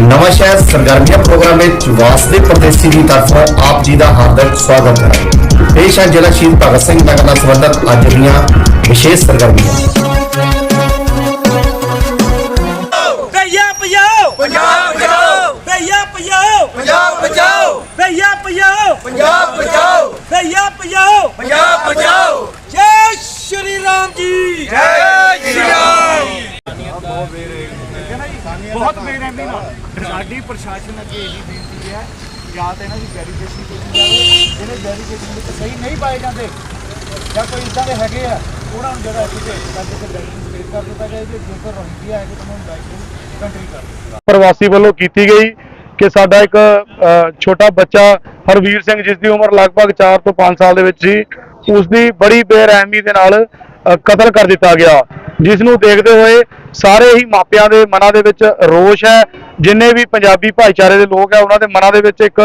ਨਵਾਂ ਸ਼ਹਿਰ ਸਰਗਰਮੀਆਂ ਪ੍ਰੋਗਰਾਮ ਵਿੱਚ ਵਾਸਦੇ ਪ੍ਰਦੇਸ਼ੀ ਦੀ ਤਰਫੋਂ ਆਪ ਜੀ ਦਾ ਹਾਰਦਿਕ ਸਵਾਗਤ ਹੈ। ਪੇਸ਼ ਹੈ ਜ਼ਿਲ੍ਹਾ ਸ਼ਹੀਦ ਭਗਤ ਸਿੰਘ ਨਗਰ ਨਾਲ ਸੰਬੰਧਿਤ ਅੱਜ ਦੀਆਂ ਵਿਸ਼ੇਸ਼ ਸਰਗਰਮੀਆਂ। ਭਈਆ ਭਜਾਓ। ਪੰਜਾਬ ਬਚਾਓ ਭਈਆ ਭਜਾਓ। ਪੰਜਾਬ ਬਚਾਓ ਭਈਆ ਭਜਾਓ। ਪੰਜਾਬ ਬਚਾਓ ਭਈਆ ਭਜਾਓ। ਪੰਜਾਬ ਬਚਾਓ ਜੈ ਸ਼੍ਰੀ ਰਾਮ ਜੀ। ਜੈ ਸ਼੍ਰੀ ਰਾਮ। ਬਹੁਤ ਬੇਰਹਿਮੀ ਨਾਲ। ਸਾਡੀ ਪ੍ਰਸ਼ਾਸਨ ਅੱਗੇ ਇਹੀ ਬੇਨਤੀ ਹੈ ਜਾਂ ਤਾਂ ਇਹਨਾਂ ਦੀ ਵੈਰੀਫਿਕੇਸ਼ਨ ਕੀਤੀ ਜਾਵੇ ਜਿਹੜੇ ਵੈਰੀਫਿਕੇਸ਼ਨ ਵਿੱਚ ਸਹੀ ਨਹੀਂ ਪਾਏ ਜਾਂਦੇ ਜਾਂ ਕੋਈ ਇਦਾਂ ਦੇ ਹੈਗੇ ਆ ਉਹਨਾਂ ਨੂੰ ਜਿਹੜਾ ਅਸੀਂ ਭੇਜ ਕਰਕੇ ਤੇ ਵੈਰੀਫਿਕੇਸ਼ਨ ਸਟੇਟ ਕਰ ਦਿੱਤਾ ਜਾਏ ਤੇ ਜੇਕਰ ਰੋਹਿੰਗੀਆ ਹੈਗੇ ਤਾਂ ਉਹਨਾਂ ਨੂੰ ਬੈਕ ਟੂ ਕੰਟਰੀ ਕਰ। ਪ੍ਰਵਾਸੀ ਵੱਲੋਂ ਕੀਤੀ ਗਈ ਕਿ ਸਾਡਾ ਇੱਕ ਛੋਟਾ ਬੱਚਾ ਹਰਵੀਰ ਸਿੰਘ ਜਿਸ ਦੀ ਉਮਰ ਲਗਭਗ 4 ਤੋਂ 5 ਸਾਲ ਦੇ ਵਿੱਚ ਸੀ ਉਸ ਦੀ ਬੜੀ ਬੇਰਹਿਮੀ ਦੇ ਨਾਲ ਕਤਲ ਕਰ ਦਿੱਤਾ ਗਿਆ ਜਿਸ ਨੂੰ ਦੇਖਦੇ ਹੋਏ ਸਾਰੇ ਹੀ ਮਾਪਿਆਂ ਦੇ ਮਨਾਂ ਦੇ ਵਿੱਚ ਰੋਸ਼ ਹੈ ਜਿੰਨੇ ਵੀ ਪੰਜਾਬੀ ਭਾਈਚਾਰੇ ਦੇ ਲੋਕ ਹੈ ਉਹਨਾਂ ਦੇ ਮਨਾਂ ਦੇ ਵਿੱਚ ਇੱਕ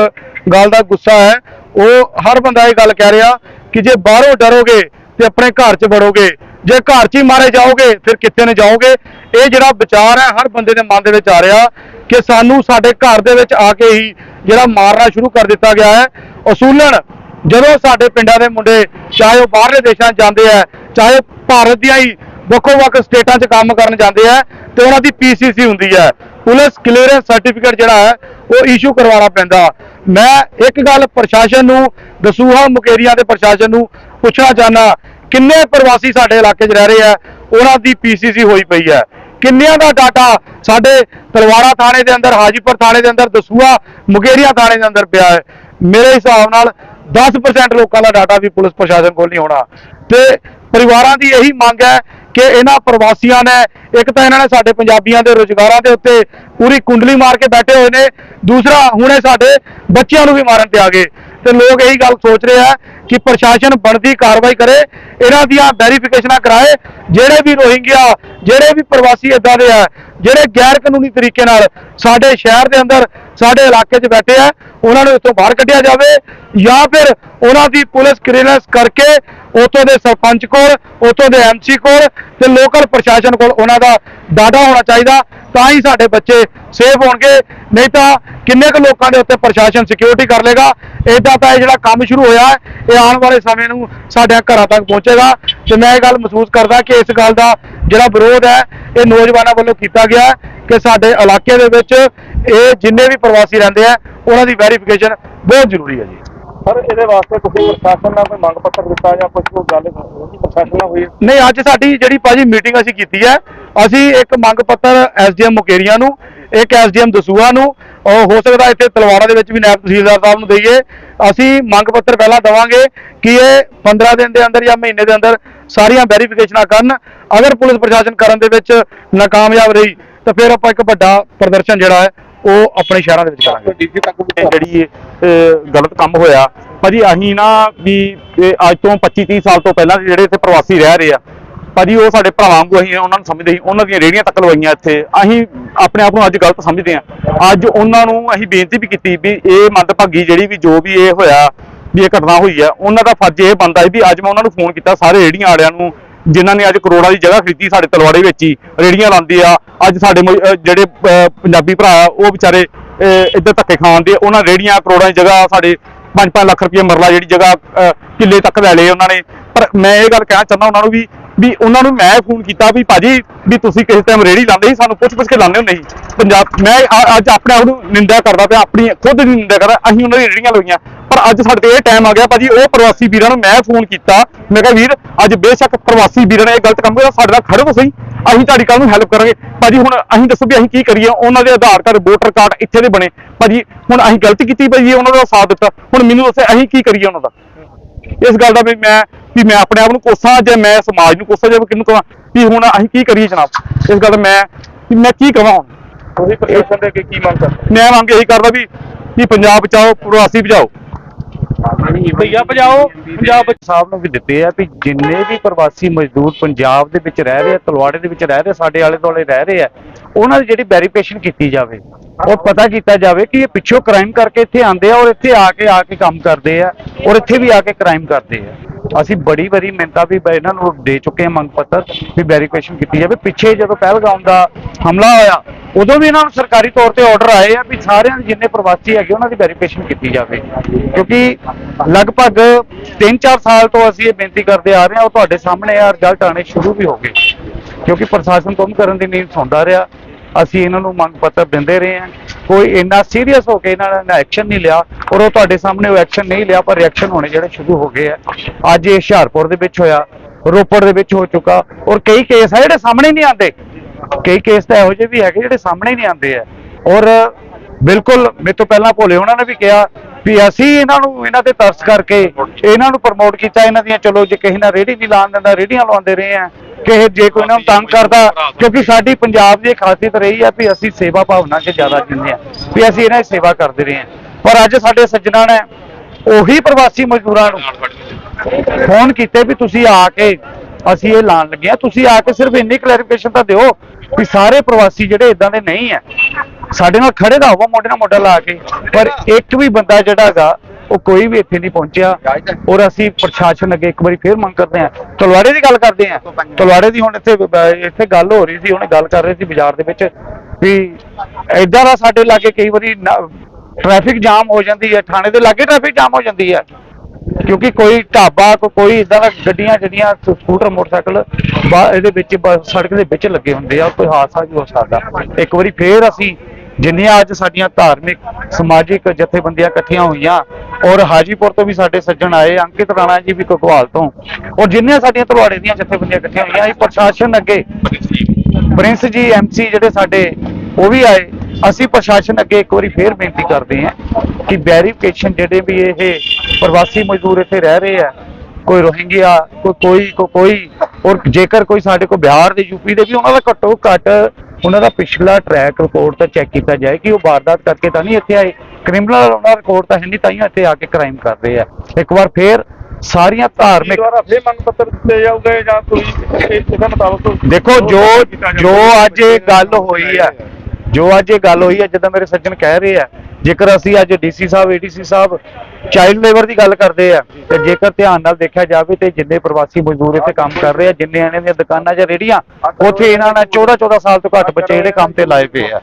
ਗੱਲ ਦਾ ਗੁੱਸਾ ਹੈ। ਉਹ ਹਰ ਬੰਦਾ ਇਹ ਗੱਲ ਕਹਿ ਰਿਹਾ ਕਿ ਜੇ ਬਾਹਰੋਂ ਡਰੋਗੇ ਤੇ ਆਪਣੇ ਘਰ 'ਚ ਵੜੋਗੇ, ਜੇ ਘਰ 'ਚ ਹੀ ਮਾਰੇ ਜਾਓਗੇ, ਫਿਰ ਕਿੱਥੇ ਨੇ ਜਾਓਗੇ? ਇਹ ਜਿਹੜਾ ਵਿਚਾਰ ਹੈ, ਹਰ ਬੰਦੇ ਦੇ ਮਨ ਦੇ ਵਿੱਚ ਆ ਰਿਹਾ ਕਿ ਸਾਨੂੰ ਸਾਡੇ ਘਰ ਦੇ ਵਿੱਚ ਆ ਕੇ ਹੀ ਜਿਹੜਾ ਮਾਰਨਾ ਸ਼ੁਰੂ ਕਰ ਦਿੱਤਾ ਗਿਆ ਹੈ। ਅਸੂਲਣ, ਜਦੋਂ ਸਾਡੇ ਪਿੰਡਾਂ ਦੇ ਮੁੰਡੇ, ਚਾਹੇ ਉਹ ਬਾਹਰਲੇ ਦੇਸ਼ਾਂ 'ਚ ਜਾਂਦੇ ਆ, ਚਾਹੇ ਭਾਰਤ ਦੀਆਂ ਹੀ ਵੱਖੋ ਵੱਖ ਸਟੇਟਾਂ 'ਚ ਕੰਮ ਕਰਨ ਜਾਂਦੇ ਆ ਤੇ ਉਹਨਾਂ ਦੀ ਪੀਸੀਸੀ ਹੁੰਦੀ ਹੈ। ਪੁਲਿਸ ਕਲੀਅਰੈਂਸ ਸਰਟੀਫਿਕੇਟ ਜਿਹੜਾ ਹੈ, ਉਹ ਇਸ਼ੂ ਕਰਵਾਉਣਾ ਪੈਂਦਾ। ਮੈਂ ਇੱਕ ਗੱਲ ਪ੍ਰਸ਼ਾਸਨ ਨੂੰ ਦਸੂਹਾ ਮੁਕੇਰੀਆਂ ਦੇ ਪ੍ਰਸ਼ਾਸਨ ਨੂੰ ਪੁੱਛਣਾ ਚਾਹਨਾ ਕਿੰਨੇ ਪ੍ਰਵਾਸੀ ਸਾਡੇ ਇਲਾਕੇ 'ਚ ਰਹਿ ਰਹੇ ਆ? ਉਹਨਾਂ ਦੀ ਪੀਸੀਸੀ ਹੋਈ ਪਈ ਹੈ। ਕਿੰਨਿਆਂ ਦਾ ਡਾਟਾ ਸਾਡੇ ਤਲਵਾੜਾ ਥਾਣੇ ਦੇ ਅੰਦਰ, ਹਾਜੀਪੁਰ ਥਾਣੇ ਦੇ ਅੰਦਰ, ਦਸੂਹਾ, ਮੁਕੇਰੀਆਂ ਥਾਣੇ ਦੇ ਅੰਦਰ ਪਿਆ ਹੈ। ਮੇਰੇ ਹਿਸਾਬ ਨਾਲ 10% ਲੋਕਾਂ ਦਾ ਡਾਟਾ ਵੀ ਪੁਲਿਸ ਪ੍ਰਸ਼ਾਸਨ ਕੋਲ ਨਹੀਂ ਹੋਣਾ। ਤੇ ਪਰਿਵਾਰਾਂ ਦੀ ਇਹੀ ਮੰਗ ਹੈ ਕਿ ਇਹਨਾਂ ਪ੍ਰਵਾਸੀਆਂ ਨੇ, ਇੱਕ ਤਾਂ ਇਹਨਾਂ ਨੇ ਸਾਡੇ ਪੰਜਾਬੀਆਂ ਦੇ ਰੁਜ਼ਗਾਰਾਂ ਦੇ ਉੱਤੇ ਪੂਰੀ ਕੁੰਡਲੀ ਮਾਰ ਕੇ ਬੈਠੇ ਹੋਏ ਨੇ, ਦੂਸਰਾ ਹੁਣੇ ਸਾਡੇ ਬੱਚਿਆਂ ਨੂੰ ਵੀ ਮਾਰਨ ਤੇ ਆ ਗਏ। ਤੇ ਲੋਕ ਇਹੀ ਗੱਲ ਸੋਚ ਰਹੇ ਆ ਕਿ ਪ੍ਰਸ਼ਾਸਨ ਬਣਦੀ ਕਾਰਵਾਈ ਕਰੇ, ਇਹਨਾਂ ਦੀਆਂ ਵੈਰੀਫਿਕੇਸ਼ਨਾਂ ਕਰਾਏ, ਜਿਹੜੇ ਵੀ ਰੋਹਿੰਗਿਆ, ਜਿਹੜੇ ਵੀ ਪ੍ਰਵਾਸੀ ਇਦਾਂ ਦੇ ਆ, ਜਿਹੜੇ ਗੈਰ ਕਾਨੂੰਨੀ ਤਰੀਕੇ ਨਾਲ ਸਾਡੇ ਸ਼ਹਿਰ ਦੇ ਅੰਦਰ, ਸਾਡੇ ਇਲਾਕੇ 'ਚ ਬੈਠੇ ਆ ਉਹਨਾਂ ਨੂੰ ਇੱਥੋਂ ਬਾਹਰ ਕੱਢਿਆ ਜਾਵੇ ਜਾਂ ਫਿਰ ਉਹਨਾਂ ਦੀ ਪੁਲਿਸ ਕਲੀਅਰੈਂਸ ਕਰਕੇ ਉਤੋਂ ਦੇ ਸਰਪੰਚ ਕੋਲ ਉਤੋਂ ਦੇ ਐਮਸੀ ਕੋਲ ਤੇ ਲੋਕਲ ਪ੍ਰਸ਼ਾਸਨ ਕੋਲ ਉਹਨਾਂ ਦਾ ਡਾਟਾ ਹੋਣਾ ਚਾਹੀਦਾ ਤਾਂ ਹੀ ਸਾਡੇ ਬੱਚੇ ਸੇਫ ਹੋਣਗੇ। ਨਹੀਂ ਤਾਂ ਕਿੰਨੇ ਕੁ ਲੋਕਾਂ ਦੇ ਉੱਤੇ ਪ੍ਰਸ਼ਾਸਨ ਸਿਕਿਉਰਿਟੀ ਕਰ ਲੇਗਾ ਇਦਾਂ ਤਾਂ ਇਹ ਜਿਹੜਾ ਕੰਮ ਸ਼ੁਰੂ ਹੋਇਆ ਇਹ ਆਉਣ ਵਾਲੇ ਸਮੇਂ ਨੂੰ ਸਾਡੇ ਘਰਾਂ ਤੱਕ ਪਹੁੰਚੇਗਾ। ਤੇ ਮੈਂ ਇਹ ਗੱਲ ਮਹਿਸੂਸ ਕਰਦਾ ਕਿ ਇਸ ਗੱਲ ਦਾ ਜਿਹੜਾ ਵਿਰੋਧ ਹੈ, ਇਹ ਨੌਜਵਾਨਾਂ ਵੱਲੋਂ ਕੀਤਾ ਗਿਆ ਕਿ ਸਾਡੇ ਇਲਾਕੇ ਦੇ ਵਿੱਚ ਇਹ ਜਿੰਨੇ ਵੀ ਪ੍ਰਵਾਸੀ ਰਹਿੰਦੇ ਆ ਉਹਨਾਂ ਦੀ ਵੈਰੀਫਿਕੇਸ਼ਨ ਬਹੁਤ ਜ਼ਰੂਰੀ ਹੈ ਜੀ। ਸਰ ਇਹਦੇ ਵਾਸਤੇ ਤੁਸੀਂ ਪ੍ਰਸ਼ਾਸਨ ਨਾਲ ਕੋਈ ਮੰਗ ਪੱਤਰ ਦਿੱਤਾ ਜਾਂ ਕੁਝ ਕੋਈ ਗੱਲ ਪ੍ਰਸ਼ਾਸਨ ਨਾਲ ਹੋਈ? ਨਹੀਂ ਅੱਜ ਸਾਡੀ ਜਿਹੜੀ ਭਾਜੀ ਮੀਟਿੰਗ ਅਸੀਂ ਕੀਤੀ ਹੈ ਅਸੀਂ ਇੱਕ ਮੰਗ ਪੱਤਰ ਐਸਡੀਐਮ ਮੁਕੇਰੀਆਂ ਨੂੰ ਇੱਕ ਐਸਡੀਐਮ ਦਸੂਆ ਨੂੰ ਉਹ ਹੋ ਸਕਦਾ ਇੱਥੇ ਤਲਵਾੜਾ ਦੇ ਵਿੱਚ ਵੀ ਨਾਇਬ ਤਹਿਸੀਲਦਾਰ ਸਾਹਿਬ ਨੂੰ ਦਈਏ। ਅਸੀਂ ਮੰਗ ਪੱਤਰ ਪਹਿਲਾਂ ਦਵਾਂਗੇ ਕਿ ਇਹ 15 ਦਿਨ ਦੇ ਅੰਦਰ ਜਾਂ ਮਹੀਨੇ ਦੇ ਅੰਦਰ ਸਾਰੀਆਂ ਵੈਰੀਫਿਕੇਸ਼ਨਾਂ ਕਰਨ। ਅਗਰ ਪੁਲਿਸ ਪ੍ਰਸ਼ਾਸਨ ਕਰਨ ਦੇ ਵਿੱਚ ਨਾਕਾਮਯਾਬ ਰਹੀ ਤਾਂ ਫਿਰ ਆਪਾਂ ਇੱਕ ਵੱਡਾ ਪ੍ਰਦਰਸ਼ਨ ਜਿਹੜਾ ਹੈ ਉਹ ਆਪਣੇ ਸ਼ਹਿਰਾਂ ਦੇ ਵਿੱਚ ਕਰਾਂਗੇ। ਡੀਸੀ ਤੱਕ ਵੀ ਜਿਹੜੀ ਇਹ, ਗਲਤ ਕੰਮ ਹੋਇਆ ਭਾਜੀ ਅਸੀਂ ਨਾ ਵੀ ਇਹ ਅੱਜ ਤੋਂ 25 30 ਸਾਲ ਤੋਂ ਪਹਿਲਾਂ ਜਿਹੜੇ ਇੱਥੇ ਪ੍ਰਵਾਸੀ ਰਹਿ ਰਹੇ ਆ ਭਾਜੀ ਉਹ ਸਾਡੇ ਭਰਾਵਾਂ ਵਾਂਗੂ ਅਸੀਂ ਉਹਨਾਂ ਨੂੰ ਸਮਝਦੇ ਸੀ ਉਹਨਾਂ ਦੀਆਂ ਰੇੜੀਆਂ ਤੱਕ ਲਵਾਈਆਂ ਇੱਥੇ। ਅਸੀਂ ਆਪਣੇ ਆਪ ਨੂੰ ਅੱਜ ਗਲਤ ਸਮਝਦੇ ਆ ਅੱਜ ਉਹਨਾਂ ਨੂੰ ਅਸੀਂ ਬੇਨਤੀ ਵੀ ਕੀਤੀ ਵੀ ਇਹ ਮੰਦਭਾਗੀ ਜਿਹੜੀ ਵੀ ਜੋ ਵੀ ਇਹ ਹੋਇਆ ਵੀ ਇਹ ਘਟਨਾ ਹੋਈ ਆ ਉਹਨਾਂ ਦਾ ਫਰਜ਼ ਇਹ ਬਣਦਾ ਸੀ ਵੀ ਅੱਜ ਮੈਂ ਉਹਨਾਂ ਨੂੰ ਫੋਨ ਕੀਤਾ ਸਾਰੇ ਰੇੜੀਆਂ ਵਾਲਿਆਂ ਨੂੰ ਜਿਨ੍ਹਾਂ ਨੇ ਅੱਜ ਕਰੋੜਾਂ ਦੀ ਜਗ੍ਹਾ ਖਰੀਦੀ ਸਾਡੇ ਤਲਵਾੜੇ ਵਿੱਚ ਹੀ ਰੇੜੀਆਂ ਲਾਉਂਦੇ ਆ। ਅੱਜ ਸਾਡੇ ਜਿਹੜੇ ਪੰਜਾਬੀ ਭਰਾ ਆ, ਉਹ ਵਿਚਾਰੇ ਇੱਧਰ ਧੱਕੇ ਖਾਣ ਦੇ ਉਹਨਾਂ ਰੇੜੀਆਂ ਕਰੋੜਾਂ ਦੀ ਜਗ੍ਹਾ ਸਾਡੇ 5-5 ਲੱਖ ਰੁਪਏ ਮਰਲਾ ਜਿਹੜੀ ਜਗ੍ਹਾ ਅਹ, ਕਿੱਲੇ ਤੱਕ ਲੈ ਲਏ ਉਹਨਾਂ ਨੇ। ਪਰ ਮੈਂ ਇਹ ਗੱਲ ਕਹਿਣਾ ਚਾਹੁੰਦਾ ਉਹਨਾਂ ਨੂੰ ਵੀ ਵੀ ਉਹਨਾਂ ਨੂੰ ਮੈਂ ਫੋਨ ਕੀਤਾ ਵੀ ਭਾਜੀ ਵੀ ਤੁਸੀਂ ਕਿਸੇ ਟਾਈਮ ਰੇੜੀ ਲਾਉਂਦੇ ਸੀ ਸਾਨੂੰ ਪੁੱਛ ਪੁੱਛ ਕੇ ਲਾਉਂਦੇ ਹੁੰਦੇ ਸੀ। ਪੰਜਾਬ ਮੈਂ ਅੱਜ ਆਪਣੇ ਆਪ ਨੂੰ ਨਿੰਦਾ ਕਰਦਾ ਪਿਆ ਆਪਣੀ ਖੁਦ ਦੀ ਨਿੰਦਾ ਕਰਦਾ ਅਸੀਂ ਉਹਨਾਂ ਦੀ ਰੇੜੀਆਂ ਲਈਆਂ। ਅੱਜ ਸਾਡੇ ਤੇ ਇਹ ਟਾਈਮ ਆ ਗਿਆ ਭਾਜੀ ਉਹ ਪ੍ਰਵਾਸੀ ਵੀਰਾਂ ਨੂੰ ਮੈਂ ਫੋਨ ਕੀਤਾ। ਮੈਂ ਕਿਹਾ ਵੀਰ ਅੱਜ ਬੇਸ਼ੱਕ ਪ੍ਰਵਾਸੀ ਵੀਰਾਂ ਨੇ ਇਹ ਗਲਤ ਕੰਮ ਕੀਤਾ ਸਾਡੇ ਨਾਲ ਖੜੋ ਤਾਂ ਸਹੀ ਅਸੀਂ ਤੁਹਾਡੀ ਕੱਲ ਨੂੰ ਹੈਲਪ ਕਰਾਂਗੇ। ਭਾਜੀ ਹੁਣ ਅਸੀਂ ਦੱਸੋ ਵੀ ਅਸੀਂ ਕੀ ਕਰੀਏ? ਉਹਨਾਂ ਦੇ ਆਧਾਰ ਕਾਰਡ ਵੋਟਰ ਕਾਰਡ ਇੱਥੇ ਦੇ ਬਣੇ। ਭਾਜੀ ਹੁਣ ਅਸੀਂ ਗਲਤੀ ਕੀਤੀ ਭਾਜੀ ਉਹਨਾਂ ਦਾ ਸਾਥ ਦਿੱਤਾ। ਹੁਣ ਮੈਨੂੰ ਦੱਸੇ ਅਸੀਂ ਕੀ ਕਰੀਏ ਉਹਨਾਂ ਦਾ? ਇਸ ਗੱਲ ਦਾ ਵੀ ਮੈਂ ਵੀ ਮੈਂ ਆਪਣੇ ਆਪ ਨੂੰ ਕੋਸਾਂ ਜਾਂ ਮੈਂ ਸਮਾਜ ਨੂੰ ਕੋਸਾਂ ਜਾਂ ਕਿਹਨੂੰ ਕਹਾਂ? ਵੀ ਹੁਣ ਅਸੀਂ ਕੀ ਕਰੀਏ ਜਨਾਬ? ਇਸ ਗੱਲ ਦਾ ਮੈਂ ਵੀ ਮੈਂ ਕੀ ਕਹਾਂ ਹੁਣ? ਤੁਸੀਂ ਪ੍ਰਸ਼ਾਸਨ ਦੇ ਅੱਗੇ ਕੀ ਮੰਗ ਕਰਦੇ? ਮੈਂ ਮੰਗ ਇਹੀ ਕਰਦਾ ਵੀ ਵੀ ਪੰਜਾਬ ਬਚਾਓ ਪ੍ਰਵਾਸੀ ਬਚਾਓ। ਭਈਆ ਭਜਾਓ, ਪੰਜਾਬ ਸਾਹਿਬ ਨੂੰ ਵੀ ਦਿੱਤੇ ਆ ਵੀ ਜਿੰਨੇ ਵੀ ਪ੍ਰਵਾਸੀ ਮਜ਼ਦੂਰ ਪੰਜਾਬ ਦੇ ਵਿੱਚ ਰਹਿ ਰਹੇ ਆ, ਤਲਵਾੜੇ ਦੇ ਵਿੱਚ ਰਹਿ ਰਹੇ ਸਾਡੇ ਆਲੇ ਦੁਆਲੇ ਰਹਿ ਰਹੇ ਆ ਉਹਨਾਂ ਦੀ ਜਿਹੜੀ ਵੈਰੀਫਿਕੇਸ਼ਨ ਕੀਤੀ ਜਾਵੇ, ਉਹ ਪਤਾ ਕੀਤਾ ਜਾਵੇ ਕਿ ਇਹ ਪਿੱਛੋਂ ਕ੍ਰਾਈਮ ਕਰਕੇ ਇੱਥੇ ਆਉਂਦੇ ਆ ਔਰ ਇੱਥੇ ਆ ਕੇ ਆ ਕੇ ਕੰਮ ਕਰਦੇ ਆ ਔਰ ਇੱਥੇ ਵੀ ਆ ਕੇ ਕ੍ਰਾਈਮ ਕਰਦੇ ਆ। ਅਸੀਂ ਬੜੀ ਵਾਰੀ ਮਿੰਤਾ ਵੀ ਇਹਨਾਂ ਨੂੰ ਦੇ ਚੁੱਕੇ ਹਾਂ ਮੰਗ ਪੱਤਰ ਵੀ ਵੈਰੀਫਿਕੇਸ਼ਨ ਕੀਤੀ ਜਾਵੇ। ਪਿੱਛੇ ਜਦੋਂ ਪਹਿਲਗਾਮ ਦਾ ਹਮਲਾ ਹੋਇਆ, ਉਦੋਂ ਵੀ ਇਹਨਾਂ ਨੂੰ ਸਰਕਾਰੀ ਤੌਰ ਤੇ ਆਰਡਰ ਆਏ ਆ ਵੀ ਸਾਰਿਆਂ ਦੇ ਜਿੰਨੇ ਪ੍ਰਵਾਸੀ ਹੈਗੇ ਉਹਨਾਂ ਦੀ ਵੈਰੀਫਿਕੇਸ਼ਨ ਕੀਤੀ ਜਾਵੇ। ਕਿਉਂਕਿ ਲਗਭਗ 3-4 ਸਾਲ ਤੋਂ ਅਸੀਂ ਇਹ ਬੇਨਤੀ ਕਰਦੇ ਆ ਰਹੇ ਹਾਂ, ਉਹ ਤੁਹਾਡੇ ਸਾਹਮਣੇ ਆ ਰਿਜ਼ਲਟ ਆਣੇ ਸ਼ੁਰੂ ਵੀ ਹੋ ਗਏ। ਕਿਉਂਕਿ ਪ੍ਰਸ਼ਾਸਨ ਕੰਮ ਕਰਨ ਦੀ ਨੀਂਦ ਸੌਂਦਾ ਰਿਹਾ। ਅਸੀਂ ਇਹਨਾਂ ਨੂੰ ਮੰਗ ਪੱਤਰ ਦਿੰਦੇ ਰਹੇ ਹਾਂ। ਕੋਈ ਇੰਨਾ ਸੀਰੀਅਸ ਹੋ ਕੇ ਇਹਨਾਂ ਨੇ ਐਕਸ਼ਨ ਨਹੀਂ ਲਿਆ ਔਰ ਉਹ ਤੁਹਾਡੇ ਸਾਹਮਣੇ ਉਹ ਐਕਸ਼ਨ ਨਹੀਂ ਲਿਆ, ਪਰ ਰਿਐਕਸ਼ਨ ਹੋਣੇ ਜਿਹੜੇ ਸ਼ੁਰੂ ਹੋ ਗਏ ਆ। ਅੱਜ ਇਹ ਹੁਸ਼ਿਆਰਪੁਰ ਦੇ ਵਿੱਚ ਹੋਇਆ, ਰੋਪੜ ਦੇ ਵਿੱਚ ਹੋ ਚੁੱਕਾ ਔਰ ਕਈ ਕੇਸ ਆ ਜਿਹੜੇ ਸਾਹਮਣੇ ਨਹੀਂ ਆਉਂਦੇ। ਕਈ ਕੇਸ ਤਾਂ ਇਹੋ ਜਿਹੇ ਵੀ ਹੈਗੇ ਜਿਹੜੇ ਸਾਹਮਣੇ ਨਹੀਂ ਆਉਂਦੇ ਆ। ਔਰ ਬਿਲਕੁਲ ਮੇਰੇ ਤੋਂ ਪਹਿਲਾਂ ਭੋਲੇ ਉਹਨਾਂ ਨੇ ਵੀ ਕਿਹਾ ਵੀ ਅਸੀਂ ਇਹਨਾਂ ਨੂੰ ਇਹਨਾਂ ਤੇ ਤਰਸ ਕਰਕੇ ਇਹਨਾਂ ਨੂੰ ਪ੍ਰਮੋਟ ਕੀਤਾ, ਇਹਨਾਂ ਦੀਆਂ ਚਲੋ ਜੇ ਕਿਸੇ ਨਾਲ ਰੇੜੀ ਨਹੀਂ ਲਾਉਣ ਦਿੰਦਾ ਰੇੜੀਆਂ ਲਵਾਉਂਦੇ ਰਹੇ ਆ ਕਿਸੇ ਜੇ ਕੋਈ ਨੂੰ ਤੰਗ ਕਰਦਾ ਕਿਉਂਕਿ ਸਾਡੀ ਪੰਜਾਬ ਦੀ ਖਾਸੀਅਤ ਰਹੀ ਆ ਵੀ ਅਸੀਂ ਸੇਵਾ ਭਾਵਨਾ 'ਚ ਜ਼ਿਆਦਾ ਜਿੰਦੇ ਆ ਵੀ ਅਸੀਂ ਇਹਨਾਂ ਦੀ ਸੇਵਾ ਕਰਦੇ ਰਹੇ ਆ ਪਰ ਅੱਜ ਸਾਡੇ ਸੱਜਣਾ ਨੇ ਉਹੀ ਪ੍ਰਵਾਸੀ ਮਜ਼ਦੂਰਾਂ ਨੂੰ ਫੋਨ ਕੀਤੇ ਵੀ ਤੁਸੀਂ ਆ ਕੇ ਅਸੀਂ ਇਹ ਲਾਣ ਲੱਗੇ ਆ ਤੁਸੀਂ ਆ ਕੇ ਸਿਰਫ ਇੰਨੀ ਕਲੈਰੀਫਿਕੇਸ਼ਨ ਤਾਂ ਦਿਓ ਵੀ ਸਾਰੇ ਪ੍ਰਵਾਸੀ ਜਿਹੜੇ ਇਦਾਂ ਦੇ ਨਹੀਂ ਆ ਸਾਡੇ ਨਾਲ ਖੜੇ ਦਾ ਹੋਵਾ ਮੋਢੇ ਨਾਲ ਮੋਢਾ ਲਾ ਕੇ। ਪਰ ਇੱਕ ਵੀ ਬੰਦਾ ਜਿਹੜਾ ਹੈਗਾ ਉਹ ਕੋਈ ਵੀ ਇੱਥੇ ਨਹੀਂ ਪਹੁੰਚਿਆ। ਔਰ ਅਸੀਂ ਪ੍ਰਸ਼ਾਸਨ ਅੱਗੇ ਇੱਕ ਵਾਰੀ ਫੇਰ ਮੰਗ ਕਰਦੇ ਹਾਂ। ਤਲਵਾੜੇ ਦੀ ਗੱਲ ਕਰਦੇ ਹਾਂ। ਤਲਵਾੜੇ ਦੀ ਹੁਣ ਇੱਥੇ ਇੱਥੇ ਗੱਲ ਹੋ ਰਹੀ ਸੀ ਉਹਨੇ ਗੱਲ ਕਰ ਰਹੇ ਸੀ ਬਾਜ਼ਾਰ ਦੇ ਵਿੱਚ ਵੀ ਏਦਾਂ ਦਾ ਸਾਡੇ ਲਾਗੇ ਕਈ ਵਾਰੀ ਟ੍ਰੈਫਿਕ ਜਾਮ ਹੋ ਜਾਂਦੀ ਹੈ। ਥਾਣੇ ਦੇ ਲਾਗੇ ਟ੍ਰੈਫਿਕ ਜਾਮ ਹੋ ਜਾਂਦੀ ਹੈ। ਕਿਉਂਕਿ ਕੋਈ ਢਾਬਾ ਕੋਈ ਇਦਾਂ ਦਾ ਗੱਡੀਆਂ, ਜਿਹੜੀਆਂ ਸਕੂਟਰ, ਮੋਟਰਸਾਈਕਲ ਇਹਦੇ ਵਿੱਚ ਸੜਕ ਦੇ ਵਿੱਚ ਲੱਗੇ ਹੁੰਦੇ ਆ, ਕੋਈ ਹਾਦਸਾ ਵੀ ਹੋ ਸਕਦਾ। ਇੱਕ ਵਾਰੀ ਫੇਰ ਅਸੀਂ ਜਿੰਨੀਆਂ ਅੱਜ ਸਾਡੀਆਂ ਧਾਰਮਿਕ, ਸਮਾਜਿਕ ਜਥੇਬੰਦੀਆਂ ਇਕੱਠੀਆਂ ਹੋਈਆਂ, ਔਰ ਹਾਜੀਪੁਰ ਤੋਂ ਵੀ ਸਾਡੇ ਸੱਜਣ ਆਏ, ਅੰਕਿਤ ਰਾਣਾ ਜੀ ਵੀ ਕੋਕਵਾਲ ਤੋਂ, ਔਰ ਜਿੰਨੀਆਂ ਸਾਡੀਆਂ ਤਲਵਾੜੇ ਦੀਆਂ ਜਥੇਬੰਦੀਆਂ ਇਕੱਠੀਆਂ ਹੋਈਆਂ ਅਸੀਂ ਪ੍ਰਸ਼ਾਸਨ ਅੱਗੇ ਪ੍ਰਿੰਸ ਜੀ ਐਮਸੀ ਜਿਹੜੇ ਸਾਡੇ, ਉਹ ਵੀ ਆਏ, ਅਸੀਂ ਪ੍ਰਸ਼ਾਸਨ ਅੱਗੇ ਇੱਕ ਵਾਰੀ ਫੇਰ ਬੇਨਤੀ ਕਰਦੇ ਹਾਂ ਕਿ ਵੈਰੀਫਿਕੇਸ਼ਨ ਜਿਹੜੇ ਵੀ ਇਹ ਪ੍ਰਵਾਸੀ ਮਜ਼ਦੂਰ ਇੱਥੇ ਰਹਿ ਰਹੇ ਆ, ਕੋਈ ਰੋਹਿੰਗਿਆ, ਕੋਈ ਕੋਈ ਕੋ ਕੋਈ, ਔਰ ਜੇਕਰ ਕੋਈ ਸਾਡੇ ਕੋਲ ਬਿਹਾਰ ਦੇ ਯੂਪੀ ਦੇ ਵੀ, ਉਹਨਾਂ ਦਾ ਘੱਟੋ ਘੱਟ ਉਹਨਾਂ ਦਾ ਪਿਛਲਾ ਟਰੈਕ ਰਿਪੋਰਟ ਤਾਂ ਚੈੱਕ ਕੀਤਾ ਜਾਏ ਕਿ ਉਹ ਵਾਰਦਾਤ ਕਰਕੇ ਤਾਂ ਨਹੀਂ ਇੱਥੇ ਆਏ। ਕ੍ਰਿਮੀਨਲ ਉਹਨਾਂ ਦਾ ਰਿਕਾਰਡ ਤਾਂ ਹੈ ਨਹੀਂ ਤਾਂ ਹੀ ਇੱਥੇ ਆ ਕੇ ਕ੍ਰਾਈਮ ਕਰ ਰਹੇ ਆ। ਇੱਕ ਵਾਰ ਫੇਰ ਸਾਰੀਆਂ ਧਾਰਮਿਕ ਦੁਆਰਾ ਫੇਰ ਮੰਗ ਪੱਤਰ ਦਿੱਤੇ ਜਾਊਗੇ ਜਾਂ ਕੋਈ ਇਹਦੇ ਮੁਤਾਬਕ ਦੇਖੋ ਜੋ ਜੋ ਅੱਜ ਇਹ ਗੱਲ ਹੋਈ ਆ ਜੋ ਅੱਜ ਇਹ ਗੱਲ ਹੋਈ ਹੈ, ਜਿੱਦਾਂ ਮੇਰੇ ਸੱਜਣ ਕਹਿ ਰਹੇ ਆ, ਜੇਕਰ ਅਸੀਂ ਅੱਜ ਡੀਸੀ ਸਾਹਿਬ ਏਡੀਸੀ ਸਾਹਿਬ ਚਾਈਲਡ ਲੇਬਰ ਦੀ ਗੱਲ ਕਰਦੇ ਆ, ਤੇ ਜੇਕਰ ਧਿਆਨ ਨਾਲ ਦੇਖਿਆ ਜਾਵੇ ਤੇ ਜਿੰਨੇ ਪ੍ਰਵਾਸੀ ਮਜ਼ਦੂਰ ਇੱਥੇ ਕੰਮ ਕਰ ਰਹੇ ਆ, ਜਿੰਨੇ ਇਹਨਾਂ ਦੀਆਂ ਦੁਕਾਨਾਂ ਜਾਂ ਰੇੜੀਆਂ ਉੱਥੇ ਇਹਨਾਂ ਨੇ 14 14 ਸਾਲ ਤੋਂ ਘੱਟ ਬੱਚੇ ਜਿਹੜੇ ਕੰਮ ਤੇ ਲਾਏ ਪਏ ਆ।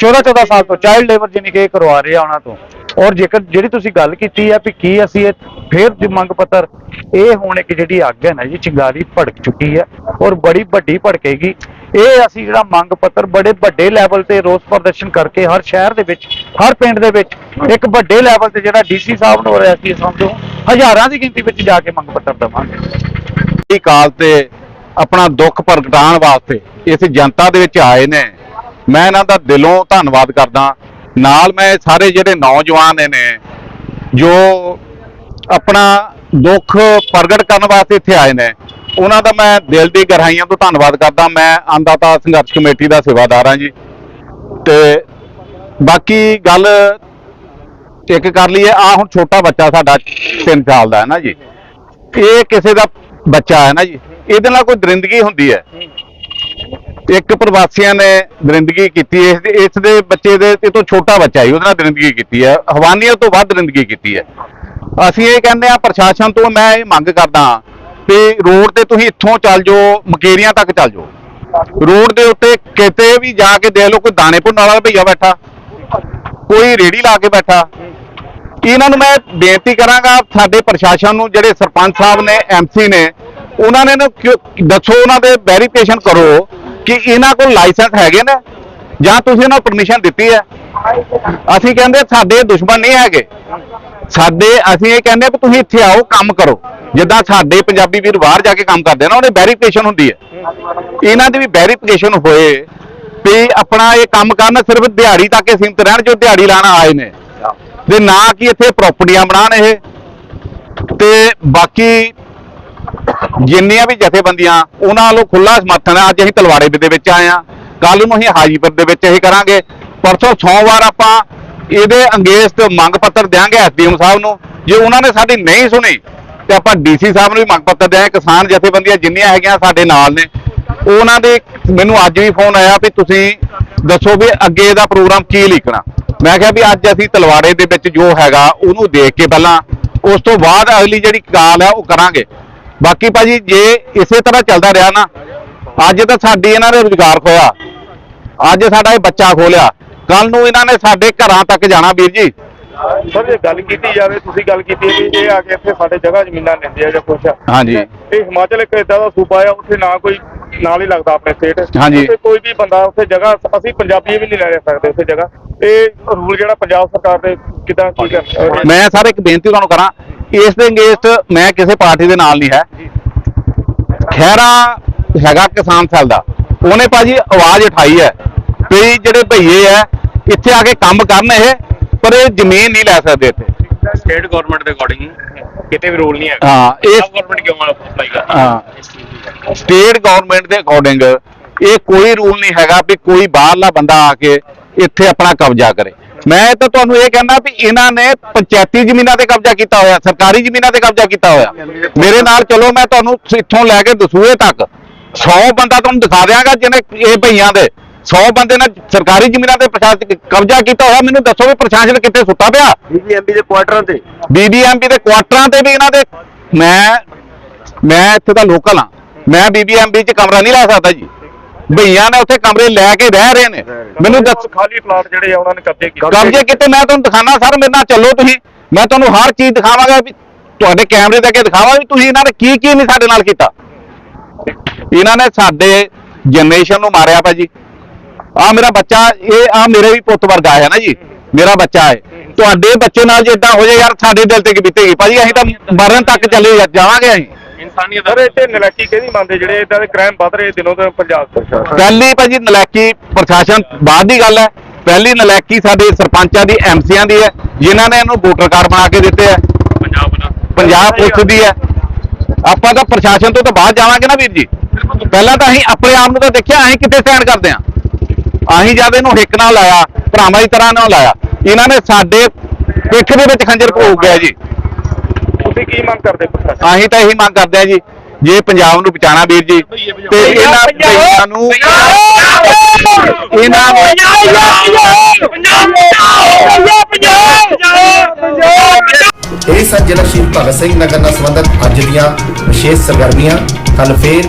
14 14 ਸਾਲ ਤੋਂ ਚਾਈਲਡ ਲੇਬਰ ਜਿਹਨੇ ਕਿ ਇਹ ਕਰਵਾ ਰਹੇ ਆ ਉਹਨਾਂ ਤੋਂ। ਔਰ ਜੇਕਰ ਜਿਹੜੀ ਤੁਸੀਂ ਗੱਲ ਕੀਤੀ ਆ ਵੀ ਕੀ ਅਸੀਂ ਇਹ ਫੇਰ ਮੰਗ ਪੱਤਰ, ਇਹ ਹੁਣ ਇੱਕ ਜਿਹੜੀ ਅੱਗ ਹੈ ਨਾ ਜੀ ਚਿੰਗਾਰੀ ਭੜਕ ਚੁੱਕੀ ਹੈ ਔਰ ਬੜੀ ਵੱਡੀ ਭੜਕੇਗੀ। ਇਹ ਅਸੀਂ ਜਿਹੜਾ ਮੰਗ ਪੱਤਰ ਬੜੇ ਵੱਡੇ ਲੈਵਲ ਤੇ ਰੋਸ ਪ੍ਰਦਰਸ਼ਨ ਕਰਕੇ ਹਰ ਸ਼ਹਿਰ ਦੇ ਵਿੱਚ, ਹਰ ਪਿੰਡ ਦੇ ਵਿੱਚ ਇੱਕ ਵੱਡੇ ਲੈਵਲ ਤੇ ਜਿਹੜਾ ਡੀਸੀ ਸਾਹਿਬ ਨੂੰ ਰਿਹਾ ਸੀ, ਸਮਝੋ, ਹਜ਼ਾਰਾਂ ਦੀ ਗਿਣਤੀ ਵਿੱਚ ਜਾ ਕੇ ਮੰਗ ਪੱਤਰ ਦੇਵਾਂਗੇ। ਇਹ ਕਾਲ ਤੇ ਆਪਣਾ ਦੁੱਖ ਪ੍ਰਗਟਾਉਣ ਵਾਸਤੇ ਇਸ ਜਨਤਾ ਦੇ ਵਿੱਚ ਆਏ ਨੇ। ਮੈਂ ਇਹਨਾਂ ਦਾ ਦਿਲੋਂ ਧੰਨਵਾਦ ਕਰਦਾ। ਨਾਲ ਮੈਂ ਸਾਰੇ ਜਿਹੜੇ ਨੌਜਵਾਨ ਨੇ, ਜੋ ਆਪਣਾ ਦੁੱਖ ਪ੍ਰਗਟ ਕਰਨ ਵਾਸਤੇ ਇੱਥੇ ਆਏ ਨੇ ਉਹਨਾਂ ਦਾ ਮੈਂ ਦਿਲ ਦੀ ਗਹਿਰਾਈਆਂ ਤੋਂ ਧੰਨਵਾਦ ਕਰਦਾ। ਮੈਂ ਅੰਦਾਤਾ ਸੰਘਰਸ਼ ਕਮੇਟੀ ਦਾ ਸੇਵਾਦਾਰ ਹਾਂ ਜੀ। ਤੇ ਬਾਕੀ ਗੱਲ ਇੱਕ ਕਰ ਲਈਏ। ਆ ਹੁਣ ਛੋਟਾ ਬੱਚਾ ਸਾਡਾ 3 ਸਾਲ ਦਾ ਹੈ ਨਾ ਜੀ। ਇਹ ਕਿਸੇ ਦਾ ਬੱਚਾ ਹੈ ਨਾ ਜੀ। ਇਹਦੇ ਨਾਲ ਕੋਈ ਦਰਿੰਦਗੀ ਹੁੰਦੀ ਹੈ। ਇੱਕ ਪ੍ਰਵਾਸੀਆਂ ਨੇ ਦਰਿੰਦਗੀ ਕੀਤੀ ਇਸ ਦੇ ਇਸ ਦੇ ਬੱਚੇ ਦੇ ਇਹ ਤੋਂ ਛੋਟਾ ਬੱਚਾ ਹੈ ਉਹਦੇ ਨਾਲ ਦਰਿੰਦਗੀ ਕੀਤੀ ਹੈ। ਹਵਾਨੀਅਤ ਤੋਂ ਵੱਧ ਦਰਿੰਦਗੀ ਕੀਤੀ ਹੈ। ਅਸੀਂ ਇਹ ਕਹਿੰਦੇ ਆ ਪ੍ਰਸ਼ਾਸਨ ਤੋਂ ਮੈਂ ਇਹ ਮੰਗ ਕਰਦਾ ਹਾਂ ਕਿ ਰੋਡ ਤੇ ਤੁਸੀਂ ਇੱਥੋਂ ਚੱਲ ਜਾਓ, ਮਕੇਰੀਆਂ ਤੱਕ ਚੱਲ ਜਾਓ। ਰੋਡ ਦੇ ਉੱਤੇ ਕਿਤੇ ਵੀ ਜਾ ਕੇ ਦੇਖ ਲਓ, ਕੋਈ ਦਾਣੇ ਭੁੰਨ ਵਾਲਾ ਭਈਆ ਬੈਠਾ, ਕੋਈ ਰੇੜੀ ਲਾ ਕੇ ਬੈਠਾ। ਇਹਨਾਂ ਨੂੰ ਮੈਂ ਬੇਨਤੀ ਕਰਾਂਗਾ, ਸਾਡੇ ਪ੍ਰਸ਼ਾਸਨ ਨੂੰ, ਜਿਹੜੇ ਸਰਪੰਚ ਸਾਹਿਬ ਨੇ ਐਮਸੀ ਨੇ, ਉਹਨਾਂ ਨੇ ਨਾ ਦੱਸੋ, ਉਹਨਾਂ ਦੇ ਵੈਰੀਫਿਕੇਸ਼ਨ ਕਰੋ ਕਿ ਇਹਨਾਂ ਕੋਲ ਲਾਇਸੈਂਸ ਹੈਗੇ ਨੇ, ਜਾਂ ਤੁਸੀਂ ਇਹਨਾਂ ਨੂੰ ਪਰਮਿਸ਼ਨ ਦਿੱਤੀ ਹੈ। ਅਸੀਂ ਕਹਿੰਦੇ ਸਾਡੇ ਦੁਸ਼ਮਣ ਨਹੀਂ ਹੈਗੇ। ਸਾਡੇ, ਅਸੀਂ ਇਹ ਕਹਿੰਦੇ ਵੀ ਤੁਸੀਂ ਇੱਥੇ ਆਓ, ਕੰਮ ਕਰੋ। ਜਿੱਦਾਂ ਸਾਡੇ ਪੰਜਾਬੀ ਵੀਰ ਬਾਹਰ ਜਾ ਕੇ ਕੰਮ ਕਰਦੇ ਆ ਨਾ, ਉਹਦੇ ਵੈਰੀਫਿਕੇਸ਼ਨ ਹੁੰਦੀ ਹੈ। ਇਹਨਾਂ ਦੀ ਵੀ ਵੈਰੀਫਿਕੇਸ਼ਨ ਹੋਏ ਵੀ ਆਪਣਾ ਇਹ ਕੰਮ ਕਰਨ ਸਿਰਫ ਦਿਹਾੜੀ ਤੱਕ ਹੀ ਸੀਮਤ ਰਹਿਣ, ਜੋ ਦਿਹਾੜੀ ਲਾਣ ਆਏ ਨੇ। ਤੇ ਨਾ ਕਿ ਇੱਥੇ ਪ੍ਰਾਪਰਟੀਆਂ ਬਣਾਉਣ ਇਹ। ਤੇ ਬਾਕੀ ਜਿੰਨੀਆਂ ਵੀ ਜਥੇਬੰਦੀਆਂ, ਉਹਨਾਂ ਵੱਲੋਂ ਖੁੱਲਾ ਸਮਰਥਨ ਹੈ। ਅੱਜ ਅਸੀਂ ਤਲਵਾੜੇ ਦੇ ਵਿੱਚ ਆਏ ਆ ਕੱਲ ਨੂੰ ਅਸੀਂ ਹਾਜੀਪੁਰ ਦੇ ਵਿੱਚ ਇਹ ਕਰਾਂਗੇ। ਪਰਸੋਂ ਸੋਮਵਾਰ ਆਪਾਂ ਇਹਦੇ ਅੰਗੇਜ਼ ਮੰਗ ਪੱਤਰ ਦਿਆਂਗੇ ਐਸਡੀਐਮ ਸਾਹਿਬ ਨੂੰ। ਜੇ ਉਹਨਾਂ ਨੇ ਸਾਡੀ ਨਹੀਂ ਸੁਣੀ ਤੇ ਆਪਾਂ ਡੀਸੀ ਸਾਹਿਬ ਨੂੰ ਵੀ ਮੰਗ ਪੱਤਰ ਦਿਆਂਗੇ ਕਿਸਾਨ ਜਥੇਬੰਦੀਆਂ ਜਿੰਨੀਆਂ ਹੈਗੀਆਂ ਸਾਡੇ ਨਾਲ ਨੇ, ਉਹਨਾਂ ਦੇ ਮੈਨੂੰ ਅੱਜ ਵੀ ਫੋਨ ਆਇਆ ਵੀ ਤੁਸੀਂ ਦੱਸੋ ਵੀ ਅੱਗੇ ਦਾ ਪ੍ਰੋਗਰਾਮ ਕੀ ਲਿਖਣਾ। ਮੈਂ ਕਿਹਾ ਵੀ ਅੱਜ ਅਸੀਂ ਤਲਵਾੜੇ ਦੇ ਵਿੱਚ ਜੋ ਹੈਗਾ, ਉਹਨੂੰ ਦੇਖ ਕੇ ਪਹਿਲਾਂ, ਉਸ ਤੋਂ ਬਾਅਦ ਅਗਲੀ ਜਿਹੜੀ ਕਾਲ ਹੈ ਉਹ ਕਰਾਂਗੇ। ਬਾਕੀ ਭਾਜੀ, ਜੇ ਇਸੇ ਤਰ੍ਹਾਂ ਚੱਲਦਾ ਰਿਹਾ ਨਾ, ਅੱਜ ਤਾਂ ਸਾਡੀ ਇਹਨਾਂ ਨੇ ਰੁਜ਼ਗਾਰ ਖੋਇਆ ਅੱਜ ਸਾਡਾ ਇਹ ਬੱਚਾ ਖੋਲਿਆ। ਕੱਲ ਨੂੰ ਇਹਨਾਂ ਨੇ ਸਾਡੇ ਘਰਾਂ ਤੱਕ ਜਾਣਾ ਵੀਰ ਜੀ। ਸਰ ਜੇ ਗੱਲ ਕੀਤੀ ਜਾਵੇ ਤੁਸੀਂ ਗੱਲ ਕੀਤੀ ਹੈ ਕਿ ਇਹ ਆ ਕੇ ਇੱਥੇ ਸਾਡੇ ਜਗ੍ਹਾ ਜ਼ਮੀਨਾਂ ਲੈਂਦੇ ਆ ਜਾਂ ਕੁਛ ਆ। ਹਾਂਜੀ। ਇਹ ਹਿਮਾਚਲ ਇੱਕ ਇਦਾਂ ਦਾ ਸੂਬਾ ਆ ਉੱਥੇ ਨਾ ਕੋਈ ਨਾਲ ਹੀ ਲੱਗਦਾ ਆਪਣੇ ਸਟੇਟ ਹਾਂਜੀ। ਉੱਥੇ ਕੋਈ ਵੀ ਬੰਦਾ ਉੱਥੇ ਜਗ੍ਹਾ ਅਸੀਂ ਪੰਜਾਬੀ ਵੀ ਨਹੀਂ ਲੈ ਸਕਦੇ ਉੱਥੇ ਜਗ੍ਹਾ। ਇਹ ਰੂਲ ਜਿਹੜਾ ਪੰਜਾਬ ਸਰਕਾਰ ਦੇ ਕਿਦਾਂ ਕੀ ਕਰ ਮੈਂ ਸਰ ਇੱਕ ਬੇਨਤੀ ਤੁਹਾਨੂੰ ਕਰਾਂ ਇਸ ਦੇ ਅਗੇਂਸਟ ਮੈਂ ਕਿਸੇ ਪਾਰਟੀ ਦੇ ਨਾਲ ਨਹੀਂ ਹੈ। ਖੈਰਾ ਹੈਗਾ ਕਿਸਾਨ ਸੈੱਲ ਦਾ। ਉਹਨੇ ਭਾਜੀ ਆਵਾਜ਼ ਉਠਾਈ ਹੈ ਵੀ ਜਿਹੜੇ ਭਈਏ ਆ ਇੱਥੇ ਆ ਕੇ ਕੰਮ ਕਰਨ ਇਹ ਪਰ ਇਹ ਜ਼ਮੀਨ ਨਹੀਂ ਲੈ ਸਕਦੇ ਇੱਥੇ। ਸਟੇਟ ਗਵਰਨਮੈਂਟ ਦੇ ਅਕੋਰਡਿੰਗ ਕਿਤੇ ਵੀ ਰੂਲ ਨਹੀਂ ਹੈ ਹਾਂ ਇਹ ਗਵਰਨਮੈਂਟ ਕਿਉਂ ਅਪਲਾਈ ਕਰ ਹਾਂ? ਸਟੇਟ ਗਵਰਨਮੈਂਟ ਦੇ ਅਕੋਰਡਿੰਗ ਇਹ ਕੋਈ ਰੂਲ ਨਹੀਂ ਹੈਗਾ ਵੀ ਕੋਈ ਬਾਹਰਲਾ ਬੰਦਾ ਆ ਕੇ ਇੱਥੇ ਆਪਣਾ ਕਬਜ਼ਾ ਕਰੇ। ਮੈਂ ਤਾਂ ਤੁਹਾਨੂੰ ਇਹ ਕਹਿੰਦਾ ਵੀ ਇਹਨਾਂ ਨੇ ਪੰਚਾਇਤੀ ਜ਼ਮੀਨਾਂ ਤੇ ਕਬਜ਼ਾ ਕੀਤਾ ਹੋਇਆ ਸਰਕਾਰੀ ਜ਼ਮੀਨਾਂ ਤੇ ਕਬਜ਼ਾ ਕੀਤਾ ਹੋਇਆ। ਮੇਰੇ ਨਾਲ ਚਲੋ ਮੈਂ ਤੁਹਾਨੂੰ ਇੱਥੋਂ ਲੈ ਕੇ ਦਸੂਏ ਤੱਕ। 100 ਬੰਦਾ ਤੁਹਾਨੂੰ ਦਿਖਾ ਦਿਆਂਗਾ ਜਿਹਨੇ ਇਹ ਭਈਆਂ ਦੇ। 100 ਬੰਦੇ ਨੇ ਸਰਕਾਰੀ ਜ਼ਮੀਨਾਂ ਤੇ ਪ੍ਰਸ਼ਾਸਨ ਕਬਜ਼ਾ ਕੀਤਾ ਹੋਇਆ। ਮੈਨੂੰ ਦੱਸੋ ਵੀ ਪ੍ਰਸ਼ਾਸਨ ਕਿੱਥੇ ਸੁੱਤਾ ਪਿਆ? ਬੀਬੀਐਮਬੀ ਦੇ ਕੁਆਟਰਾਂ ਤੇ। ਬੀਬੀਐਮਪੀ ਦੇ ਕੁਆਟਰਾਂ ਤੇ ਵੀ ਇਹਨਾਂ ਦੇ ਮੈਂ ਮੈਂ ਇੱਥੇ ਦਾ ਲੋਕਲ ਹਾਂ। ਮੈਂ ਬੀਬੀਐਮਪੀ 'ਚ ਕਮਰਾ ਨਹੀਂ ਲੈ ਸਕਦਾ ਜੀ। ਭਈਆਂ ਨੇ ਉੱਥੇ ਕਮਰੇ ਲੈ ਕੇ ਰਹਿ ਰਹੇ ਨੇ। ਮੈਨੂੰ ਦੱਸ ਖਾਲੀ ਪਲਾਟ ਜਿਹੜੇ ਆ ਉਹਨਾਂ ਨੇ ਕਬਜ਼ੇ ਕੀਤੇ। ਕਬਜ਼ੇ ਕਿਤੇ। ਮੈਂ ਤੁਹਾਨੂੰ ਦਿਖਾਣਾ ਸਰ ਮੇਰੇ ਨਾਲ ਚੱਲੋ ਤੁਸੀਂ। ਮੈਂ ਤੁਹਾਨੂੰ ਹਰ ਚੀਜ਼ ਦਿਖਾਵਾਂਗਾ ਵੀ ਤੁਹਾਡੇ ਕੈਮਰੇ ਦੇ ਅੱਗੇ ਦਿਖਾਵਾਂ ਵੀ ਤੁਸੀਂ ਇਹਨਾਂ ਨੇ ਕੀ ਕੀ ਨਹੀਂ ਸਾਡੇ ਨਾਲ ਕੀਤਾ। ਇਹਨਾਂ ਨੇ ਸਾਡੇ ਜਨਰੇਸ਼ਨ ਨੂੰ ਮਾਰਿਆ ਭਾਜੀ ਆ ਮੇਰਾ ਬੱਚਾ ਇਹ ਆ ਮੇਰੇ ਵੀ ਪੁੱਤ ਵਰਗਾ ਹੈ ਨਾ ਜੀ। ਮੇਰਾ ਬੱਚਾ ਹੈ। ਤੁਹਾਡੇ ਬੱਚੇ ਨਾਲ ਜੇ ਇਦਾਂ ਹੋ ਜਾਏ ਯਾਰ ਸਾਡੇ ਦਿਲ ਤੇ ਕੀ ਬੀਤੇਗੀ? ਭਾਜੀ ਅਸੀਂ ਤਾਂ ਮਰਨ ਤੱਕ ਚੱਲੇ ਜਾ- ਜਾਵਾਂਗੇ ਅਸੀਂ। ਇਨਸਾਨੀਅਤ ਸਰ ਇੱਥੇ ਨਲਾਇਕੀ ਕਿਹਦੀ ਮੰਨਦੇ? ਜਿਹੜੇ ਇਦਾਂ ਦੇ ਕ੍ਰਾਈਮ ਵੱਧ ਰਹੇ ਦਿਨੋਂ ਦਿਨ ਪੰਜਾਬ ਪ੍ਰਸ਼ਾਸਨ ਪਹਿਲੀ ਭਾਜੀ ਨਲਾਇਕੀ ਪ੍ਰਸ਼ਾਸਨ ਬਾਅਦ ਦੀ ਗੱਲ ਹੈ। ਪਹਿਲੀ ਨਲਾਇਕੀ ਸਾਡੇ ਸਰਪੰਚਾਂ ਦੀ ਐਮਸੀਆਂ ਦੀ ਹੈ। ਜਿਨ੍ਹਾਂ ਨੇ ਇਹਨੂੰ ਵੋਟਰ ਕਾਰਡ ਬਣਾ ਕੇ ਦਿੱਤੇ ਹੈ। ਪੰਜਾਬ ਪੰਜਾਬ ਪੁਲਿਸ ਦੀ ਹੈ। ਆਪਾਂ ਤਾਂ ਪ੍ਰਸ਼ਾਸਨ ਤੋਂ ਤਾਂ ਬਾਅਦ ਜਾਵਾਂਗੇ ਨਾ ਵੀਰ ਜੀ। ਪਹਿਲਾਂ ਤਾਂ ਅਸੀਂ ਆਪਣੇ ਆਪ ਨੂੰ ਤਾਂ ਦੇਖਿਆ ਅਸੀਂ ਕਿੱਥੇ ਸਟੈਂਡ ਕਰਦੇ ਆਂ ਅਸੀਂ ਜਦ ਇਹਨੂੰ ਹਿੱਕ ਨਾਲ ਲਾਇਆ ਭਰਾਵਾਂ ਦੀ ਤਰ੍ਹਾਂ ਨਾਲ ਲਾਇਆ ਇਹਨਾਂ ਨੇ ਸਾਡੇ ਪਿੱਠ ਦੇ ਵਿੱਚ ਖੰਜਰ ਭੋਗ ਗਿਆ ਜੀ। ਤੁਸੀਂ ਕੀ ਮੰਗ ਕਰਦੇ ਪ੍ਰਸ਼ਾਸਨ ਅਸੀਂ ਤਾਂ ਇਹੀ ਮੰਗ ਕਰਦੇ ਆ ਜੀ ਜੇ ਪੰਜਾਬ ਨੂੰ ਬਚਾਣਾ ਵੀਰ ਜੀ ਤੇ ਇਹਨਾਂ ਭਈਆਂ ਨੂੰ ਇਹਨਾਂ ਨੂੰ ਇਹ ਸਨ ਜ਼ਿਲ੍ਹਾ ਸ਼ਹੀਦ ਭਗਤ ਸਿੰਘ ਨਗਰ ਨਾਲ ਸੰਬੰਧਿਤ ਅੱਜ ਦੀਆਂ ਵਿਸ਼ੇਸ਼ ਸਰਗਰਮੀਆਂ ਕੱਲ ਫੇਰ